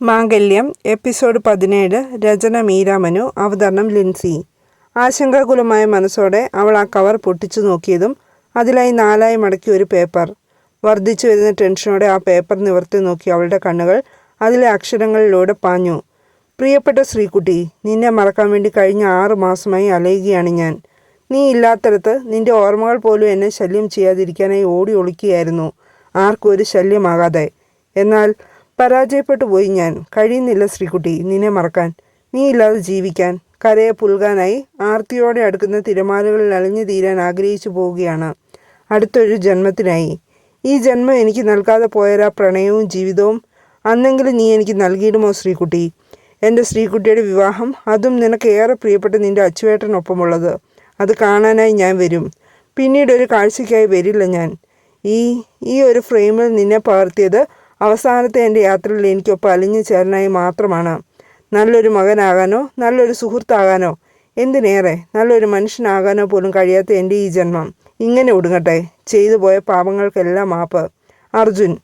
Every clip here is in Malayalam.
മാംഗല്യം എപ്പിസോഡ് പതിനേഴ് രചന മീരാമനു അവതരണം ലിൻസി. ആശങ്കാകുലമായ മനസ്സോടെ അവൾ ആ കവർ പൊട്ടിച്ചു നോക്കിയതും അതിലായി നാലായി മടക്കി ഒരു പേപ്പർ. വർദ്ധിച്ചു വരുന്ന ടെൻഷനോടെ ആ പേപ്പർ നിവർത്തി നോക്കി അവളുടെ കണ്ണുകൾ അതിലെ അക്ഷരങ്ങളിലൂടെ പാഞ്ഞു. പ്രിയപ്പെട്ട ശ്രീകുട്ടി നിന്നെ മറക്കാൻ വേണ്ടി കഴിഞ്ഞ ആറു മാസമായി അലയുകയാണ് ഞാൻ. നീ ഇല്ലാത്തടത്ത് നിന്റെ ഓർമ്മകൾ പോലും എന്നെ ശല്യം ചെയ്യാതിരിക്കാനായി ഓടി ഒളിക്കുകയായിരുന്നു. ആർക്കും ഒരു ശല്യമാകാതെ. എന്നാൽ പരാജയപ്പെട്ടു പോയി ഞാൻ. കഴിയുന്നില്ല ശ്രീകുട്ടി നിന്നെ മറക്കാൻ. നീ ഇല്ലാതെ ജീവിക്കാൻ. കരയെ പുൽകാനായി ആർത്തിയോടെ അടുക്കുന്ന തിരമാലകളിൽ അലിഞ്ഞു തീരാൻ ആഗ്രഹിച്ചു പോവുകയാണ്. അടുത്തൊരു ജന്മത്തിനായി. ഈ ജന്മം എനിക്ക് നൽകാതെ പോയൊരാ പ്രണയവും ജീവിതവും അന്നെങ്കിലും നീ എനിക്ക് നൽകിയിടുമോ ശ്രീകുട്ടി? എന്റെ ശ്രീകുട്ടിയുടെ വിവാഹം അതും നിനക്ക് ഏറെ പ്രിയപ്പെട്ട നിന്റെ അച്ചുവേട്ടനൊപ്പമുള്ളത്. അത് കാണാനായി ഞാൻ വരും. പിന്നീട് ഒരു കാഴ്ചയ്ക്കായി വരില്ല ഞാൻ. ഈ ഈ ഒരു ഫ്രെയിമിൽ നിന്നെ പകർത്തിയത് അവസാനത്തെ എന്റെ യാത്രയിൽ എനിക്കൊപ്പം അലിഞ്ഞു ചേരനായി മാത്രമാണ്. നല്ലൊരു മകനാകാനോ നല്ലൊരു സുഹൃത്താകാനോ എന്തിനേറെ നല്ലൊരു മനുഷ്യനാകാനോ പോലും കഴിയാത്ത എന്റെ ഈ ജന്മം. ഇങ്ങനെ ഒടുങ്ങട്ടെ. ചെയ്തു പോയ പാപങ്ങൾക്കെല്ലാം മാപ്പ്. അർജുൻ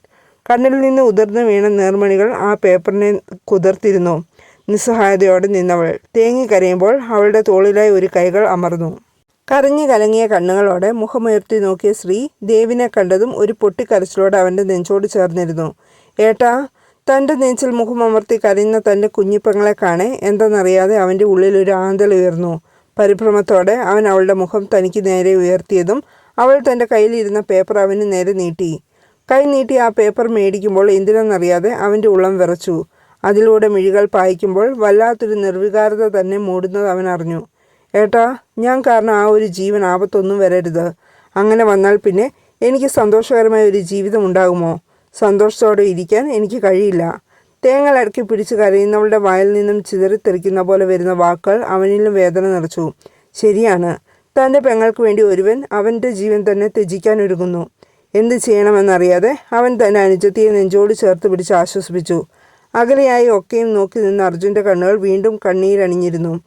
കണ്ണിൽ നിന്ന് ഉതിർന്നു വീണ നേർമണികൾ ആ പേപ്പറിനെ കുതിർത്തിരുന്നു. നിസ്സഹായതയോടെ നിന്നവൾ. തേങ്ങിക്കരയുമ്പോൾ അവളുടെ തോളിലായി ഒരു കൈകൾ അമർന്നു. കരഞ്ഞു കലങ്ങിയ കണ്ണുകളോടെ മുഖമുയർത്തി നോക്കിയ ശ്രീ ദേവിനെ കണ്ടതും ഒരു പൊട്ടിക്കരച്ചിലോടെ അവന്റെ നെഞ്ചോട് ചേർന്നിരുന്നു. ഏട്ടാ തന്റെ നെഞ്ചിൽ മുഖമമർത്തി കരയുന്ന തന്റെ കുഞ്ഞിപ്പങ്ങളെ കാണേ. എന്തെന്നറിയാതെ അവന്റെ ഉള്ളിൽ ഒരു ആന്തൽ ഉയർന്നു. പരിഭ്രമത്തോടെ അവൻ അവളുടെ മുഖം തനിക്ക് നേരെ ഉയർത്തിയതും അവൾ തന്റെ കയ്യിലിരുന്ന പേപ്പർ അവന് നേരെ നീട്ടി. കൈ നീട്ടി ആ പേപ്പർ മേടിക്കുമ്പോൾ എന്തിനെന്നറിയാതെ അവന്റെ ഉള്ളം വിറച്ചു. അതിലൂടെ മിഴികൾ പായിക്കുമ്പോൾ വല്ലാത്തൊരു നിർവികാരത തന്നെ മൂടുന്നത് അവൻ അറിഞ്ഞു. ഏട്ടാ ഞാൻ കാരണം ആ ഒരു ജീവൻ ആപത്തൊന്നും വരരുത്. അങ്ങനെ വന്നാൽ പിന്നെ എനിക്ക് സന്തോഷകരമായ ഒരു ജീവിതം ഉണ്ടാകുമോ? സന്തോഷത്തോടെ ഇരിക്കാൻ എനിക്ക് കഴിയില്ല. തേങ്ങൽ അടക്കി പിടിച്ച് കരയുന്നവളുടെ വായിൽ നിന്നും ചിതറിത്തെറിക്കുന്ന പോലെ വരുന്ന വാക്കുകൾ അവനിലും വേദന നിറച്ചു. ശരിയാണ്. തന്റെ പെങ്ങൾക്ക് വേണ്ടി ഒരുവൻ അവന്റെ ജീവൻ തന്നെ ത്യജിക്കാൻ ഒരുങ്ങുന്നു. എന്ത് ചെയ്യണമെന്നറിയാതെ അവൻ തന്നെ അനുജത്തിയെ നെഞ്ചോട് ചേർത്ത് പിടിച്ച് ആശ്വസിപ്പിച്ചു. അകലെയായി ഒക്കെയും നോക്കി നിന്ന് അർജുന്റെ കണ്ണുകൾ വീണ്ടും കണ്ണീരണിഞ്ഞിരുന്നു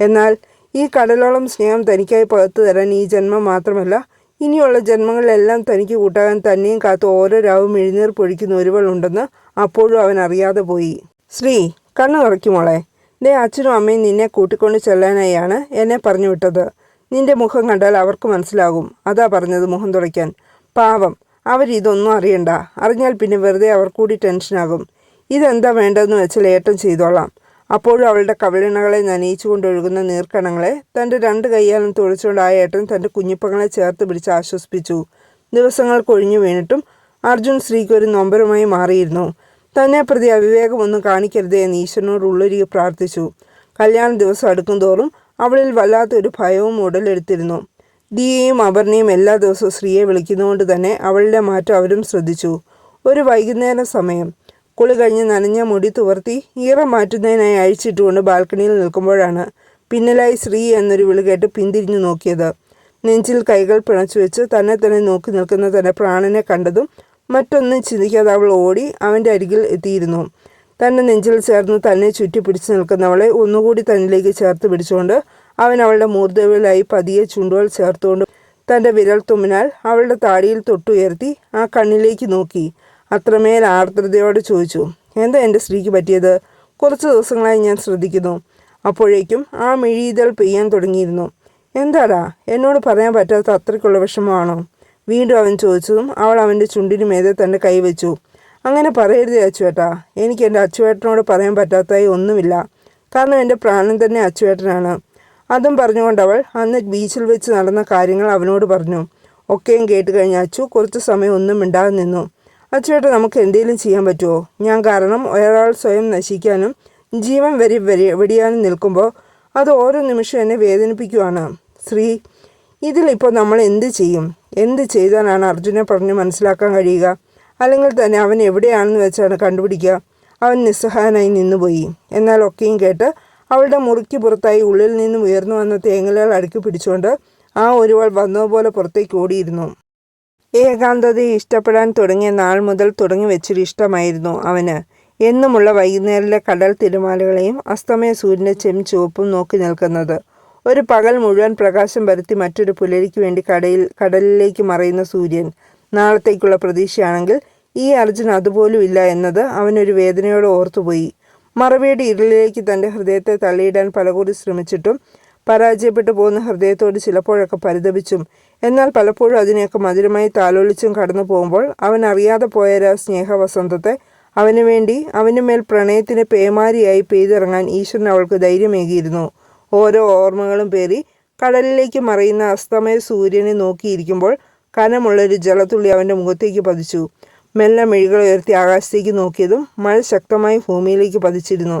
എന്നാൽ ഈ കടലോളം സ്നേഹം തനിക്കായി പകർത്തു തരാൻ ഈ ജന്മം മാത്രമല്ല ഇനിയുള്ള ജന്മങ്ങളിലെല്ലാം തനിക്ക് കൂട്ടാകാൻ തന്നെയും കാത്ത് ഓരോ രാവും എഴുന്നേർ പൊഴിക്കുന്ന ഒരുവൾ ഉണ്ടെന്ന് അപ്പോഴും അവൻ അറിയാതെ പോയി. ശ്രീ കണ്ണു തുറയ്ക്കുമോളെ ദേ അച്ഛനും അമ്മയും നിന്നെ കൂട്ടിക്കൊണ്ട് ചെല്ലാനായാണ് എന്നെ പറഞ്ഞു വിട്ടത്. നിന്റെ മുഖം കണ്ടാൽ അവർക്ക് മനസ്സിലാകും. അതാ പറഞ്ഞത് മുഖം തുടയ്ക്കാൻ പാവം അവരിതൊന്നും അറിയണ്ട. അറിഞ്ഞാൽ പിന്നെ വെറുതെ അവർ കൂടി ടെൻഷനാകും. ഇതെന്താ വേണ്ടതെന്ന് വെച്ചാൽ ഏട്ടം ചെയ്തോളാം. അപ്പോഴും അവളുടെ കവിളിണകളെ നനയിച്ചുകൊണ്ടൊഴുകുന്ന നീർക്കണങ്ങളെ തന്റെ രണ്ട് കൈയാലും തുഴച്ചുകൊണ്ട് ആ ഏട്ടൻ തന്റെ കുഞ്ഞിപ്പങ്ങളെ ചേർത്ത് പിടിച്ച് ആശ്വസിപ്പിച്ചു. ദിവസങ്ങൾ കൊഴിഞ്ഞു വീണിട്ടും അർജുൻ സ്ത്രീക്ക് ഒരു നൊമ്പരമായി മാറിയിരുന്നു. തന്നെ പ്രതി അവിവേകമൊന്നും കാണിക്കരുതേ എന്ന് ഈശ്വരനോട് ഉള്ളൊരുക്കി പ്രാർത്ഥിച്ചു. കല്യാണ ദിവസം അടുക്കും തോറും അവളിൽ വല്ലാത്തൊരു ഭയവും ഉടലെടുത്തിരുന്നു. ദിയയും അപർണയും എല്ലാ ദിവസവും സ്ത്രീയെ വിളിക്കുന്നതുകൊണ്ട് തന്നെ അവളുടെ മാറ്റം അവരും ശ്രദ്ധിച്ചു. ഒരു വൈകുന്നേര സമയം. കുളി കഴിഞ്ഞ് നനഞ്ഞ മുടി തുവർത്തി ഈറ മാറ്റുന്നതിനായി അഴിച്ചിട്ടുകൊണ്ട് ബാൽക്കണിയിൽ നിൽക്കുമ്പോഴാണ് പിന്നലായി ശ്രീ എന്നൊരു വിളി കേട്ട് പിന്തിരിഞ്ഞു നോക്കിയത്. നെഞ്ചിൽ കൈകൾ പിണച്ചു വെച്ച് തന്നെ തന്നെ നോക്കി നിൽക്കുന്ന തന്റെ പ്രാണനെ കണ്ടതും മറ്റൊന്നും ചിന്തിക്കാതെ അവൾ ഓടി അവന്റെ അരികിൽ എത്തിയിരുന്നു. തന്റെ നെഞ്ചിൽ ചേർന്ന് തന്നെ ചുറ്റി പിടിച്ചു നിൽക്കുന്നവളെ ഒന്നുകൂടി തന്നിലേക്ക് ചേർത്ത് പിടിച്ചുകൊണ്ട് അവൻ അവളുടെ മൂർദ്ധവിലായി പതിയെ ചുണ്ടുകൾ ചേർത്തുകൊണ്ട് തന്റെ വിരൽ തുമ്മിനാൽ അവളുടെ താടിയിൽ തൊട്ടുയർത്തി ആ കണ്ണിലേക്ക് നോക്കി. അത്രമേൽ ആർദ്രതയോടെ ചോദിച്ചു എന്താ എന്റെ സ്ത്രീക്ക് പറ്റിയത്? കുറച്ച് ദിവസങ്ങളായി ഞാൻ ശ്രദ്ധിക്കുന്നു. അപ്പോഴേക്കും ആ മിഴിയിതൾ പെയ്യാൻ തുടങ്ങിയിരുന്നു. എന്താടാ? എന്നോട് പറയാൻ പറ്റാത്ത അത്രയ്ക്കുള്ള വിഷമമാണോ? വീണ്ടും അവൻ ചോദിച്ചതും അവൾ അവന്റെ ചുണ്ടിന് മേതെ തന്റെ കൈവച്ചു അങ്ങനെ പറയരുത് അച്ചുവേട്ടാ. എനിക്ക് എന്റെ അച്ചുവേട്ടനോട് പറയാൻ പറ്റാത്തതായി ഒന്നുമില്ല. കാരണം എന്റെ പ്രാണൻ തന്നെ അച്ചുവേട്ടനാണ്. അതും പറഞ്ഞുകൊണ്ട് അവൾ അന്ന് ബീച്ചിൽ വെച്ച് നടന്ന കാര്യങ്ങൾ അവനോട് പറഞ്ഞു. ഒക്കെയും കേട്ട് കഴിഞ്ഞ അച്ചു കുറച്ച് സമയം ഒന്നും മിണ്ടാതെ നിന്നു. അച്ചുവേട്ട നമുക്ക് എന്തെങ്കിലും ചെയ്യാൻ പറ്റുമോ ഞാൻ കാരണം ഒരാൾ സ്വയം നശിക്കാനും ജീവൻ വരി വരി വെടിയാനും നിൽക്കുമ്പോൾ അത് ഓരോ നിമിഷം എന്നെ വേദനിപ്പിക്കുവാണ്. ശ്രീ ഇതിലിപ്പോൾ നമ്മൾ എന്ത് ചെയ്യും? എന്ത് ചെയ്താലാണ് അർജുനെ പറഞ്ഞ് മനസ്സിലാക്കാൻ കഴിയുക? അല്ലെങ്കിൽ തന്നെ അവൻ എവിടെയാണെന്ന് വെച്ചാണ് കണ്ടുപിടിക്കുക? അവൻ നിസ്സഹായനായി നിന്നുപോയി. എന്നാൽ ഒക്കെയും കേട്ട് അവളുടെ മുറിക്ക് പുറത്തായി ഉള്ളിൽ നിന്നും ഉയർന്നു വന്ന തേങ്ങലുകൾ അടുക്കി പിടിച്ചുകൊണ്ട് ആ ഒരുവൾ വന്നതുപോലെ പുറത്തേക്ക് ഓടിയിരുന്നു. ഏകാന്തതയെ ഇഷ്ടപ്പെടാൻ തുടങ്ങിയ നാൾ മുതൽ തുടങ്ങി വെച്ചൊരു ഇഷ്ടമായിരുന്നു അവന്. എന്നുമുള്ള വൈകുന്നേരത്തിലെ കടൽ തിരമാലകളെയും അസ്തമയ സൂര്യന്റെ ചെം ചുവപ്പും നോക്കി നിൽക്കുന്നത്. ഒരു പകൽ മുഴുവൻ പ്രകാശം പരത്തി മറ്റൊരു പുലരിക്ക് വേണ്ടി കടയിൽ കടലിലേക്ക് മറയുന്ന സൂര്യൻ നാളത്തേക്കുള്ള പ്രതീക്ഷയാണെങ്കിൽ ഈ അർജുൻ അതുപോലും ഇല്ല എന്നത് അവനൊരു വേദനയോടെ ഓർത്തുപോയി. മറവിയുടെ ഇരുളിലേക്ക് തന്റെ ഹൃദയത്തെ തള്ളിയിടാൻ പലകൂടി ശ്രമിച്ചിട്ടും പരാജയപ്പെട്ടു പോകുന്ന ഹൃദയത്തോട് ചിലപ്പോഴൊക്കെ പരിതപിച്ചും എന്നാൽ പലപ്പോഴും അതിനെയൊക്കെ മധുരമായി താലോലിച്ചും കടന്നു പോകുമ്പോൾ അവൻ അറിയാതെ പോയൊരു സ്നേഹവസന്തത്തെ അവന് വേണ്ടി അവന് മേൽ പ്രണയത്തിന് പേമാരിയായി പെയ്തിറങ്ങാൻ ഈശ്വരൻ അവൾക്ക് ധൈര്യമേകിയിരുന്നു. ഓരോ ഓർമ്മകളും പേറി കടലിലേക്ക് മറയുന്ന അസ്തമയ സൂര്യനെ നോക്കിയിരിക്കുമ്പോൾ കനമുള്ളൊരു ജലത്തുള്ളി അവന്റെ മുഖത്തേക്ക് പതിച്ചു. മെല്ലെ മിഴികൾ ഉയർത്തി ആകാശത്തേക്ക് നോക്കിയതും മഴ ശക്തമായി ഭൂമിയിലേക്ക് പതിച്ചിരുന്നു.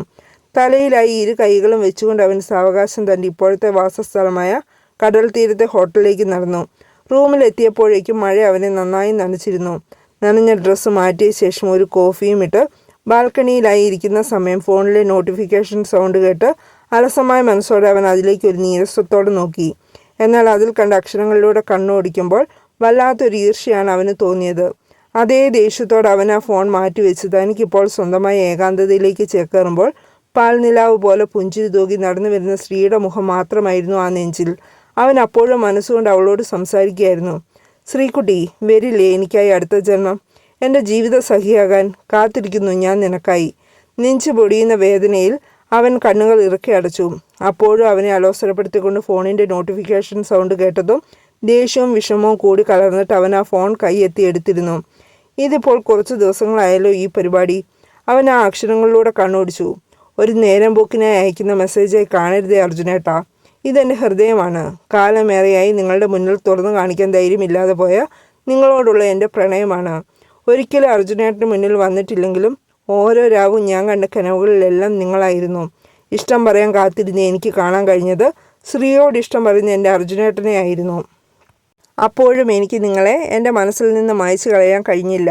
തലയിലായി ഇരു കൈകളും വെച്ചുകൊണ്ട് അവൻ സാവകാശം തന്റെ ഇപ്പോഴത്തെ വാസസ്ഥലമായ കടൽ തീരത്തെ ഹോട്ടലിലേക്ക് നടന്നു. റൂമിലെത്തിയപ്പോഴേക്കും മഴ അവനെ നന്നായി നനച്ചിരുന്നു. നനഞ്ഞ ഡ്രസ്സ് മാറ്റിയ ശേഷം ഒരു കോഫിയും ഇട്ട് ബാൽക്കണിയിലായി ഇരിക്കുന്ന സമയം ഫോണിലെ നോട്ടിഫിക്കേഷൻ സൗണ്ട് കേട്ട് അലസമായ മനസ്സോടെ അവൻ അതിലേക്ക് ഒരു നീരസത്തോടെ നോക്കി. എന്നാൽ അതിൽ കണ്ട അക്ഷരങ്ങളിലൂടെ കണ്ണോടിക്കുമ്പോൾ വല്ലാത്തൊരു ഈർഷ്യയാണ് അവന് തോന്നിയത്. അതേ ദേഷ്യത്തോടെ അവൻ ആ ഫോൺ മാറ്റിവെച്ച് തനിക്കിപ്പോൾ സ്വന്തമായ ഏകാന്തതയിലേക്ക് ചേക്കേറുമ്പോൾ പാൽനിലാവ് പോലെ പുഞ്ചിരി തൂകി നടന്നു വരുന്ന സ്ത്രീയുടെ മുഖം മാത്രമായിരുന്നു ആ നെഞ്ചിൽ. അവൻ അപ്പോഴും മനസ്സുകൊണ്ട് അവളോട് സംസാരിക്കുകയായിരുന്നു. ശ്രീകുട്ടി വരില്ലേ എനിക്കായി അടുത്ത ജന്മം. എന്റെ ജീവിത സഖിയാകാൻ കാത്തിരിക്കുന്നു ഞാൻ നിനക്കായി. നെഞ്ചു പൊടിയുന്ന വേദനയിൽ അവൻ കണ്ണുകൾ ഇറക്കി അടച്ചു. അപ്പോഴും അവനെ അലോസരപ്പെടുത്തിക്കൊണ്ട് ഫോണിന്റെ നോട്ടിഫിക്കേഷൻ സൗണ്ട് കേട്ടതും ദേഷ്യവും വിഷമവും കൂടി കലർന്നിട്ട് അവൻ ആ ഫോൺ കൈയെത്തി എടുത്തിരുന്നു. ഇതിപ്പോൾ കുറച്ച് ദിവസങ്ങളായല്ലോ ഈ പരിപാടി അവൻ ആ അക്ഷരങ്ങളിലൂടെ കണ്ണോടിച്ചു. ഒരു നേരം പോക്കിനായി അയക്കുന്ന മെസ്സേജായി കാണരുതേ അർജുനേട്ടാ. ഇതെന്റെ ഹൃദയമാണ്. കാലമേറെയായി നിങ്ങളുടെ മുന്നിൽ തുറന്നു കാണിക്കാൻ ധൈര്യമില്ലാതെ പോയ നിങ്ങളോടുള്ള എന്റെ പ്രണയമാണ്. ഒരിക്കലും അർജുനേട്ടന് മുന്നിൽ വന്നിട്ടില്ലെങ്കിലും ഓരോ രാവും ഞാൻ കണ്ട കനവുകളിലെല്ലാം നിങ്ങളായിരുന്നു. ഇഷ്ടം പറയാൻ കാത്തിരുന്ന് എനിക്ക് കാണാൻ കഴിഞ്ഞത് ശ്രീയോട് ഇഷ്ടം പറയുന്ന എന്റെ അർജുനേട്ടനെ ആയിരുന്നു. അപ്പോഴും എനിക്ക് നിങ്ങളെ എന്റെ മനസ്സിൽ നിന്ന് മായ്ച്ചു കളയാൻ കഴിഞ്ഞില്ല.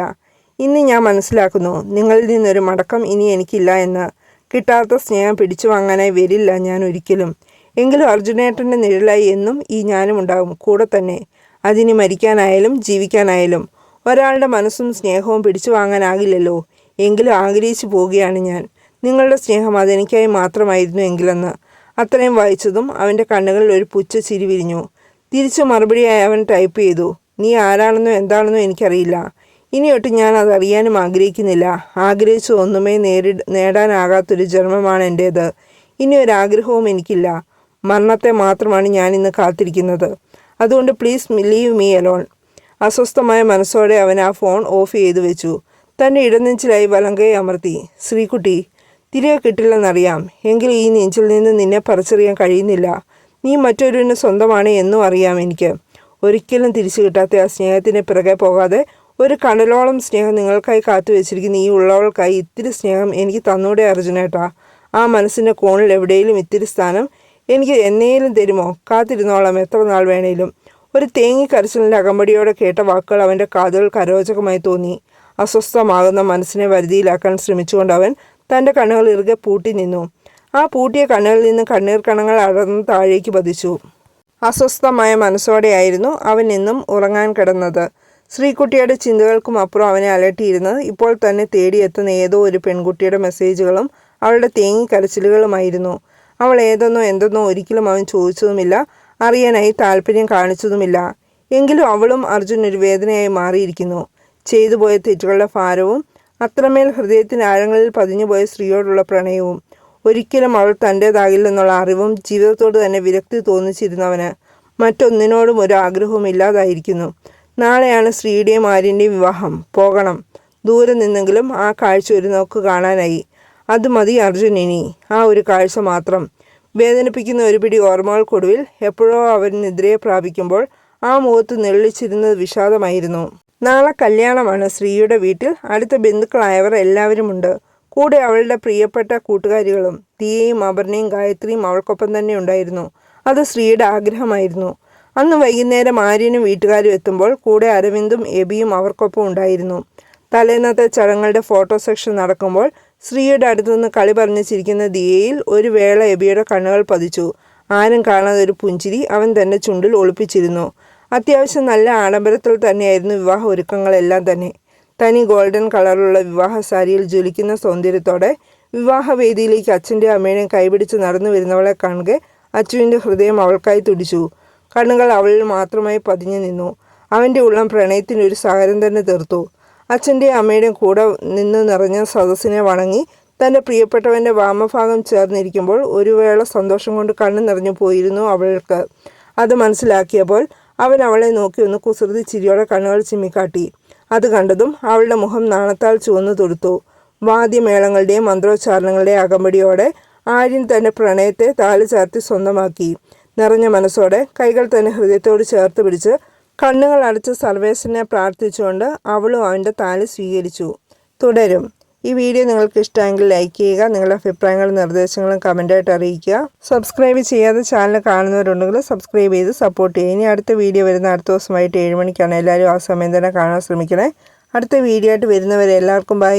ഇന്ന് ഞാൻ മനസ്സിലാക്കുന്നു നിങ്ങളിൽ നിന്നൊരു മടക്കം ഇനി എനിക്കില്ല എന്ന്. കിട്ടാത്ത സ്നേഹം പിടിച്ചു വാങ്ങാനായി വരില്ല ഞാൻ ഒരിക്കലും. എങ്കിലും അർജുനേട്ടന്റെ നിഴലായി എന്നും ഈ ഞാനും ഉണ്ടാകും കൂടെ തന്നെ. അതിന് മരിക്കാനായാലും ജീവിക്കാനായാലും. ഒരാളുടെ മനസ്സും സ്നേഹവും പിടിച്ചു വാങ്ങാനാകില്ലല്ലോ. എങ്കിലും ആഗ്രഹിച്ചു പോവുകയാണ് ഞാൻ. നിങ്ങളുടെ സ്നേഹം അതെനിക്കായി മാത്രമായിരുന്നു എങ്കിലെന്ന്. അത്രയും വായിച്ചതും അവന്റെ കണ്ണുകളിൽ ഒരു പുച്ഛ ചിരി വിരിഞ്ഞു. തിരിച്ചു മറുപടിയായി അവൻ ടൈപ്പ് ചെയ്തു. നീ ആരാണെന്നോ എന്താണെന്നോ എനിക്കറിയില്ല. ഇനിയൊട്ട് ഞാൻ അത് അറിയാനും ആഗ്രഹിക്കുന്നില്ല. ആഗ്രഹിച്ച ഒന്നുമേ നേരി നേടാനാകാത്തൊരു ജന്മമാണ് എന്റേത് ഇനി ഒരു ആഗ്രഹവും എനിക്കില്ല. മരണത്തെ മാത്രമാണ് ഞാൻ ഇന്ന് കാത്തിരിക്കുന്നത്. അതുകൊണ്ട് പ്ലീസ് ലീവ് മീ അലോൺ. അസ്വസ്ഥമായ മനസ്സോടെ അവൻ ആ ഫോൺ ഓഫ് ചെയ്തു വെച്ചു. തന്റെ ഇടനെഞ്ചിലായി വലങ്കയെ അമർത്തി. ശ്രീകുട്ടി തിരികെ കിട്ടില്ലെന്നറിയാം. എങ്കിൽ ഈ നെഞ്ചിൽ നിന്ന് നിന്നെ പറിച്ചറിയാൻ കഴിയുന്നില്ല. നീ മറ്റൊരുവിന് സ്വന്തമാണ് എന്നും അറിയാം എനിക്ക്. ഒരിക്കലും തിരിച്ചു കിട്ടാത്ത ആ സ്നേഹത്തിന് പിറകെ പോകാതെ ഒരു കടലോളം സ്നേഹം നിങ്ങൾക്കായി കാത്തു വെച്ചിരിക്കുന്ന ഈ ഉള്ളവൾക്കായി ഇത്തിരി സ്നേഹം എനിക്ക് തന്നൂടെ അർജുനേട്ടാ ആ മനസ്സിന്റെ കോണിൽ എവിടെയും ഇത്തിരി സ്ഥാനം എനിക്ക് എന്നേലും തരുമോ? കാത്തിരുന്നോളാം. എത്ര നാൾ വേണേലും. ഒരു തേങ്ങി കരച്ചിലിന്റെ അകമ്പടിയോടെ കേട്ട വാക്കുകൾ അവന്റെ കാതുകൾ കരോചകമായി തോന്നി. അസ്വസ്ഥമാകുന്ന മനസ്സിനെ വരുതിയിലാക്കാൻ ശ്രമിച്ചുകൊണ്ട് അവൻ തന്റെ കണ്ണുകൾ ഇറുകെ പൂട്ടി നിന്നു. ആ പൂട്ടിയ കണ്ണുകളിൽ നിന്ന് കണ്ണീർ കണങ്ങൾ അടർന്ന് താഴേക്ക് പതിച്ചു. അസ്വസ്ഥമായ മനസ്സോടെയായിരുന്നു അവൻ ഇന്നും ഉറങ്ങാൻ കിടന്നത്. ശ്രീകുട്ടിയുടെ ചിന്തകൾക്കും അപ്പുറം അവനെ അലട്ടിയിരുന്നത്. ഇപ്പോൾ തന്നെ തേടിയെത്തുന്ന ഏതോ ഒരു പെൺകുട്ടിയുടെ മെസ്സേജുകളും അവളുടെ തേങ്ങി കരച്ചിലുകളുമായിരുന്നു അവൾ ഏതെന്നോ എന്തെന്നോ ഒരിക്കലും അവൻ ചോദിച്ചതുമില്ല. അറിയാനായി താല്പര്യം കാണിച്ചതുമില്ല. എങ്കിലും അവളും അർജുൻ ഒരു വേദനയായി മാറിയിരിക്കുന്നു. ചെയ്തു പോയ തെറ്റുകളുടെ ഭാരവും അത്രമേൽ ഹൃദയത്തിന് ആഴങ്ങളിൽ പതിഞ്ഞുപോയ സ്ത്രീയോടുള്ള പ്രണയവും ഒരിക്കലും അവൾ തന്റേതാകില്ലെന്നുള്ള അറിവും ജീവിതത്തോട് തന്നെ വിരക്തി തോന്നിച്ചിരുന്നവന് മറ്റൊന്നിനോടും ഒരു ആഗ്രഹവും ഇല്ലാതായിരിക്കുന്നു. നാളെയാണ് ശ്രീയുടെയും ആര്യന്റെയും വിവാഹം. പോകണം. ദൂരെ നിന്നെങ്കിലും ആ കാഴ്ച ഒരു നോക്ക് കാണാനായി. അത് മതി അർജുൻ ഇനി. ആ ഒരു കാഴ്ച മാത്രം. വേദനിപ്പിക്കുന്ന ഒരു പിടി ഓർമ്മകൾക്കൊടുവിൽ എപ്പോഴോ അവൻ നിദ്രയെ പ്രാപിക്കുമ്പോൾ ആ മുഖത്ത് നെള്ളിച്ചിരുന്നത് വിഷാദമായിരുന്നു. നാളെ കല്യാണമാണ് ശ്രീയുടെ വീട്ടിൽ. അടുത്ത ബന്ധുക്കളായവർ എല്ലാവരുമുണ്ട്. കൂടെ അവളുടെ പ്രിയപ്പെട്ട കൂട്ടുകാരികളും തീയയും അപർണയും ഗായത്രിയും അവൾക്കൊപ്പം തന്നെ ഉണ്ടായിരുന്നു. അത് ശ്രീയുടെ ആഗ്രഹമായിരുന്നു. അന്ന് വൈകുന്നേരം ആര്യനും വീട്ടുകാരും എത്തുമ്പോൾ കൂടെ അരവിന്ദും എബിയും അവർക്കൊപ്പം ഉണ്ടായിരുന്നു. തലേന്നത്തെ ചടങ്ങുകളുടെ ഫോട്ടോ സെക്ഷൻ നടക്കുമ്പോൾ ശ്രീയുടെ അടുത്തുനിന്ന് കളി പറഞ്ഞു ചിരിക്കുന്ന ദിയയിൽ ഒരു വേള എബിയുടെ കണ്ണുകൾ പതിച്ചു. ആരും കാണാതെ ഒരു പുഞ്ചിരി അവൻ തന്നെ ചുണ്ടിൽ ഒളിപ്പിച്ചിരുന്നു. അത്യാവശ്യം നല്ല ആഡംബരത്തിൽ തന്നെയായിരുന്നു വിവാഹ ഒരുക്കങ്ങളെല്ലാം തന്നെ. തനി ഗോൾഡൻ കളറിലുള്ള വിവാഹ സാരിയിൽ ജ്വലിക്കുന്ന സൗന്ദര്യത്തോടെ വിവാഹവേദിയിലേക്ക് അച്ഛന്റെ അമ്മയുടെയും കൈപിടിച്ച് നടന്നു വരുന്നവളെ കാണുക അച്ചുവിന്റെ ഹൃദയം അവൾക്കായി തുടിച്ചു. കണ്ണുകൾ അവളിൽ മാത്രമായി പതിഞ്ഞു നിന്നു. അവന്റെ ഉള്ളം പ്രണയത്തിനൊരു സാഗരം തന്നെ തീർത്തു. അച്ഛന്റെയും അമ്മയുടെയും കൂടെ നിന്ന് നിറഞ്ഞ സദസ്സിനെ വണങ്ങി തന്റെ പ്രിയപ്പെട്ടവന്റെ വാമഭാഗം ചേർന്നിരിക്കുമ്പോൾ ഒരു വേള സന്തോഷം കൊണ്ട് കണ്ണു നിറഞ്ഞു പോയിരുന്നു അവൾക്ക്. അത് മനസ്സിലാക്കിയപ്പോൾ അവൻ അവളെ നോക്കി ഒന്ന് കുസൃതി ചിരിയോടെ കണ്ണുകൾ ചിമ്മിക്കാട്ടി. അത് കണ്ടതും അവളുടെ മുഖം നാണത്താൽ ചുവന്നു തൊടുത്തു. വാദ്യമേളങ്ങളുടെയും മന്ത്രോച്ചാരണങ്ങളുടെയും അകമ്പടിയോടെ ആര്യൻ തന്റെ പ്രണയത്തെ താലു ചാർത്തി സ്വന്തമാക്കി. നിറഞ്ഞ മനസ്സോടെ കൈകൾ തന്നെ ഹൃദയത്തോട് ചേർത്ത് പിടിച്ച് കണ്ണുകൾ അടച്ച് സർവേശനെ പ്രാർത്ഥിച്ചുകൊണ്ട് അവളും അവന്റെ താലി സ്വീകരിച്ചു. തുടരും. ഈ വീഡിയോ നിങ്ങൾക്ക് ഇഷ്ടമെങ്കിൽ ലൈക്ക് ചെയ്യുക നിങ്ങളുടെ അഭിപ്രായങ്ങളും നിർദ്ദേശങ്ങളും കമന്റായിട്ട് അറിയിക്കുക. സബ്സ്ക്രൈബ് ചെയ്യാതെ ചാനൽ കാണുന്നവരുണ്ടെങ്കിൽ സബ്സ്ക്രൈബ് ചെയ്ത് സപ്പോർട്ട് ചെയ്യുക. ഇനി അടുത്ത വീഡിയോ വരുന്ന അടുത്ത ദിവസം വൈകിട്ട് ഏഴ് മണിക്കാണ്. എല്ലാവരും ആ സമയം തന്നെ കാണാൻ ശ്രമിക്കണേ. അടുത്ത വീഡിയോ ആയിട്ട് വരുന്നവരെ എല്ലാവർക്കും ബൈ.